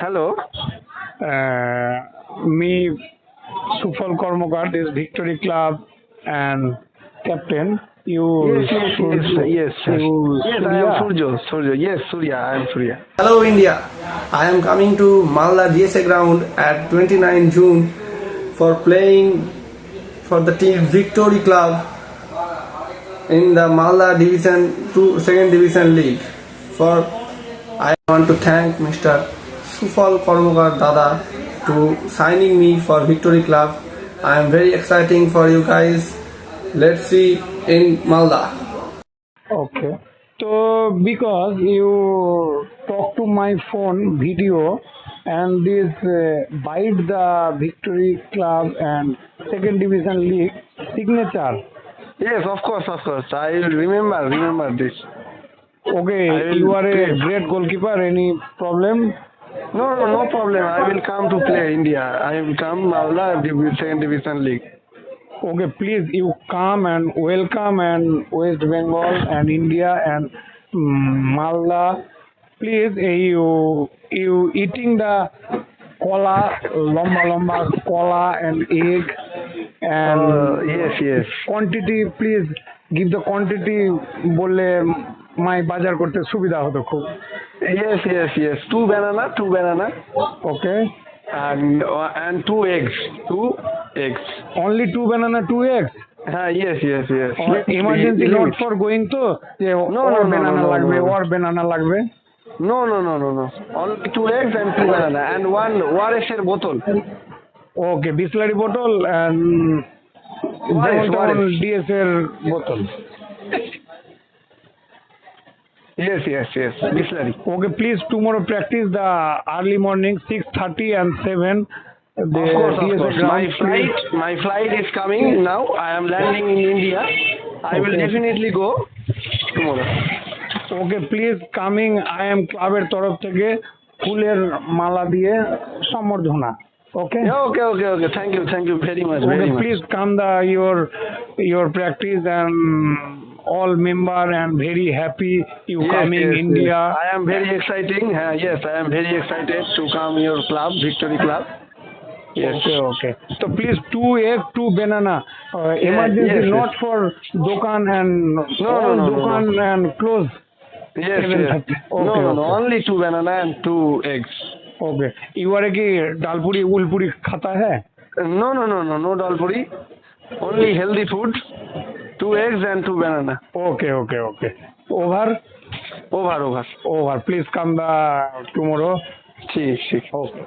Hello मी sufal Karmakar is victory club and captain you yes, yes, yes, yes, you, yes, I am Surjo, Surjo, yes, Surya, I am Surya. Hello India, I am coming to Malda DSA ground at 29 June for playing for the team Victory Club in the Malda Division 2 Second Division League. For I want to thank Mr. Sufal Karmakar দাদা to signing me for victory club I am very exciting for you guys let see in Malda okay তো because you talk to my phone video and this bite the victory club and second division league signature yes of course of course I will remember remember this okay you are a great goalkeeper any problem No, no, no problem. I will come to play India. I will come Mavla Division Division League. Okay, please you come and welcome and West Bengal and India and um, mm, Malda. Please eh, you you eating the cola, lomba lomba cola and egg and uh, yes yes quantity. Please give the quantity. Bolle মাই বাজার করতে সুবিধা হতো খুব Yes, yes, yes. Two banana, two banana, Okay. and uh, and two eggs, two eggs. Only two banana two eggs হ্যাঁ yes, yes, yes. Emergency not for going তো যে No, no, ওর no, ব্যানানা no, no, লাগবে no, no. ওর banana লাগবে No, no, no, no, no. Only two eggs and two banana and one ওয়ারেসের বোতল. Okay Bisleri বোতল যেমন তেমন ওয়ারেস। ডিএস এর বোতল Yes, yes, yes. Bisleri. Okay, please tomorrow practice the early morning, 6.30 and 7. The of course, of course. My flight, my flight is coming now. I am landing in India. I okay. will definitely go tomorrow. Okay, please coming. I am ক্লাবের তরফ থেকে ফুলের মালা দিয়ে সম্বর্ধনা okay yeah, okay okay okay thank you thank you very much okay, very please much. come the your your practice and all member and very happy you yes, coming yes, India. Yes. I am very exciting. Uh, yes, I am very excited to come your club, Victory Club. Yes. Okay, okay. So please two egg, two banana. Uh, yes, emergency yes, not yes. for dukan and no, no, no, dukan no, no. and close. Yes, yes. Okay, no, no, no, okay. only two banana and two eggs. Okay. You are a dalpuri, ulpuri khata hai? No, no, no, no, no dalpuri. Only healthy food. two eggs and two banana. Okay, okay, okay. Over? Over, over. Over. Please come back tomorrow. See, see. Okay.